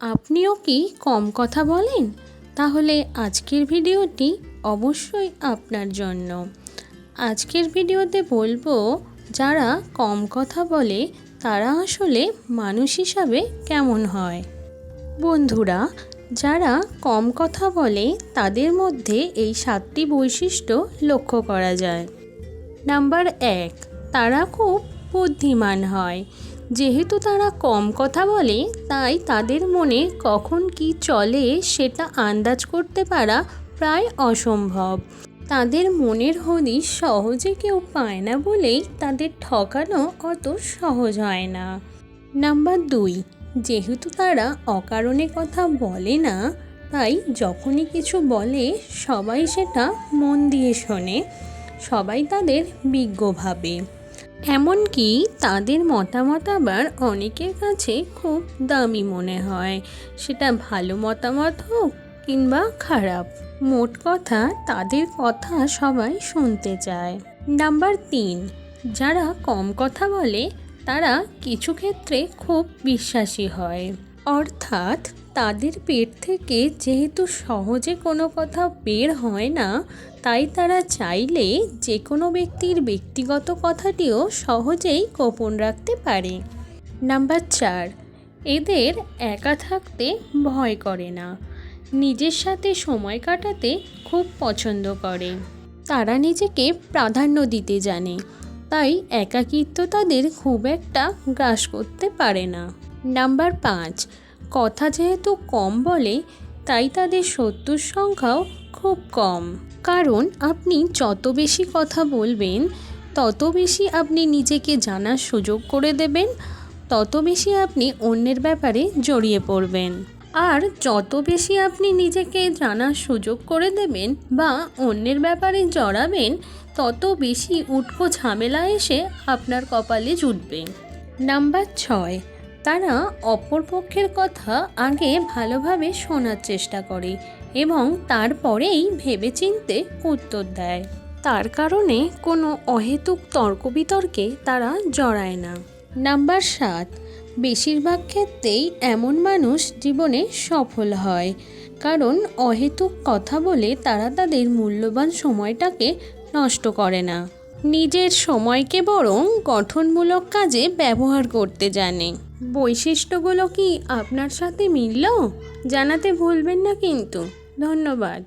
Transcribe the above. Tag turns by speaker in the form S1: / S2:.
S1: আপনিও কি কম কথা বলেন? তাহলে আজকের ভিডিওটি অবশ্যই আপনার জন্য। আজকের ভিডিওতে বলব, যারা কম কথা বলে, তারা আসলে মানুষ হিসাবে কেমন হয়? বন্ধুরা, যারা কম কথা বলে, তাদের মধ্যে এই সাতটি বৈশিষ্ট্য লক্ষ্য করা যায়। নাম্বার এক, তারা খুব বুদ্ধিমান হয়। যেহেতু তারা কম কথা বলে, তাই তাদের মনে কখন কি চলে সেটা আন্দাজ করতে পারা প্রায় অসম্ভব। তাদের মনের হদিশ সহজে কেউ পায় না বলেই তাদের ঠকানো অত সহজ হয় না। নাম্বার দুই, যেহেতু তারা অকারণে কথা বলে না, তাই যখনই কিছু বলে, সবাই সেটা মন দিয়ে শোনে। সবাই তাদের বিজ্ঞ ভাবে। এমনকি তাদের মতামত আবার অনেকের কাছে খুব দামি মনে হয়। সেটা ভালো মতামত হোক কিংবা খারাপ, মোট কথা তাদের কথা সবাই শুনতে চায়। নাম্বার তিন, যারা কম কথা বলে তারা কিছু ক্ষেত্রে খুব বিশ্বাসী হয়। অর্থাৎ তাদের পেট থেকে যেহেতু সহজে কোনো কথা বের হয় না, তাই তারা চাইলে যে কোনো ব্যক্তির ব্যক্তিগত কথাটিও সহজেই গোপন রাখতে পারে। নাম্বার চার, এদের একা থাকতে ভয় করে না। নিজের সাথে সময় কাটাতে খুব পছন্দ করে। তারা নিজেকে প্রাধান্য দিতে জানে, তাই একাকিত্ব তাদের খুব একটা গ্রাস করতে পারে না। নাম্বার পাঁচ, কথা যেহেতু কম বলে, তাই তাদের শত্রুর সংখ্যাও খুব কম। কারণ আপনি যত বেশি কথা বলবেন, তত বেশি আপনি নিজেকে জানার সুযোগ করে দেবেন, তত বেশি আপনি অন্যের ব্যাপারে জড়িয়ে পড়বেন। আর যত বেশি আপনি নিজেকে জানার সুযোগ করে দেবেন বা অন্যের ব্যাপারে জড়াবেন, তত বেশি উটকো ঝামেলা এসে আপনার কপালে জুটবে। নাম্বার ছয় তারা অপরপক্ষের কথা আগে ভালোভাবে শোনার চেষ্টা করে এবং তারপরেই ভেবেচিন্তে উত্তর দেয়। তার কারণে কোনো অহেতুক তর্ক বিতর্কে তারা জড়ায় না। নাম্বার সাত, বেশিরভাগ ক্ষেত্রেই এমন মানুষ জীবনে সফল হয়, কারণ অহেতুক কথা বলে তারা তাদের মূল্যবান সময়টাকে নষ্ট করে না। নিজের সময়কে বরং গঠনমূলক কাজে ব্যবহার করতে জানে। বৈশিষ্ট্যগুলো কি আপনার সাথে মিলল? জানাতে ভুলবেন না কিন্তু। ধন্যবাদ।